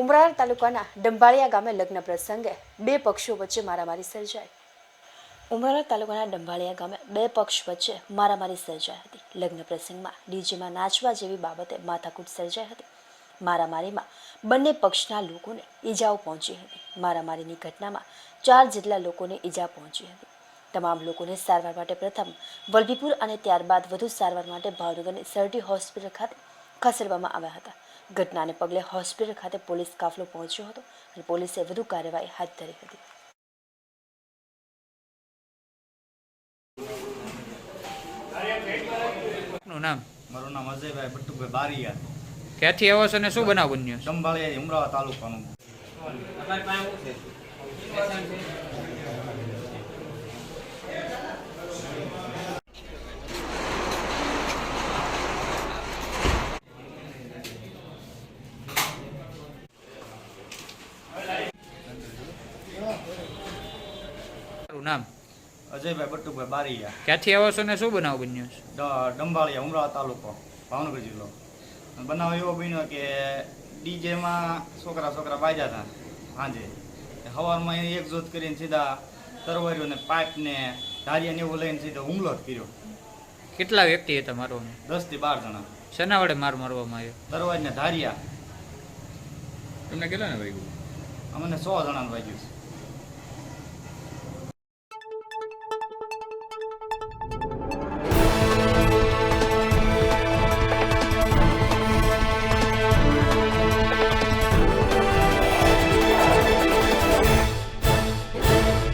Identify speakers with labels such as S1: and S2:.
S1: ઉમરાળ તાલુકાના ડંભાળિયા ગામે લગ્ન પ્રસંગે બે પક્ષો વચ્ચે મારામારી સર્જાઈ. ઉમરાળ તાલુકાના ડંભાળિયા ગામે બે પક્ષ વચ્ચે મારામારી સર્જાઈ હતી. લગ્ન પ્રસંગમાં ડીજેમાં નાચવા જેવી બાબતે માથાકૂટ સર્જાઈ હતી. મારામારીમાં બંને પક્ષના લોકોને ઈજાઓ પહોંચી હતી. મારામારીની ઘટનામાં ચાર જેટલા લોકોને ઈજા પહોંચી હતી. તમામ લોકોને સારવાર માટે પ્રથમ વલભીપુર અને ત્યારબાદ વધુ સારવાર માટે ભાવનગરની સરટી હોસ્પિટલ ખાતે ખસેડવામાં આવ્યા હતા. ઘટનાને પગલે હોસ્પિટલ ખાતે પોલીસ કાફલો પહોંચ્યો હતો અને પોલીસે વધુ કાર્યવાહી હાથ ધરી હતી.
S2: નું નામ?
S3: મારું નામ અજયભાઈ ભટ્ટુભાઈ બારિયા.
S2: ક્યાંથી આવો છો ને શું બનાવ બન્યો છે?
S3: ઉમરાવા તાલુકાનું.
S2: નામ?
S3: અજયભાઈ બટુભાઈ બારીયા.
S2: ક્યાંથી આવો છો ને શું બનાવ બન્યો છે?
S3: ડંબાળિયા ઉમરાવા તાલુકો ભાવનગર જિલ્લો. બનાવ એવો બન્યો કે ડીજેમાં છોકરા છોકરા બાજ્યા હતા સાંજે સવારમાં એને એક જોત કરીને સીધા તરવારીઓ ને પાઇપ ને ધારિયા ને એવું લઈને સીધો હુમલો જ કર્યો.
S2: કેટલા વ્યક્તિ હતા મારવામાં
S3: દસથી બાર જણા.
S2: શેના વડે માર મારવામાં આવ્યો?
S3: તરવારી ને ધારિયા.
S4: તમને કેટલા ને વાગ્યું?
S3: અમને સો જણાનું વાગ્યું છે.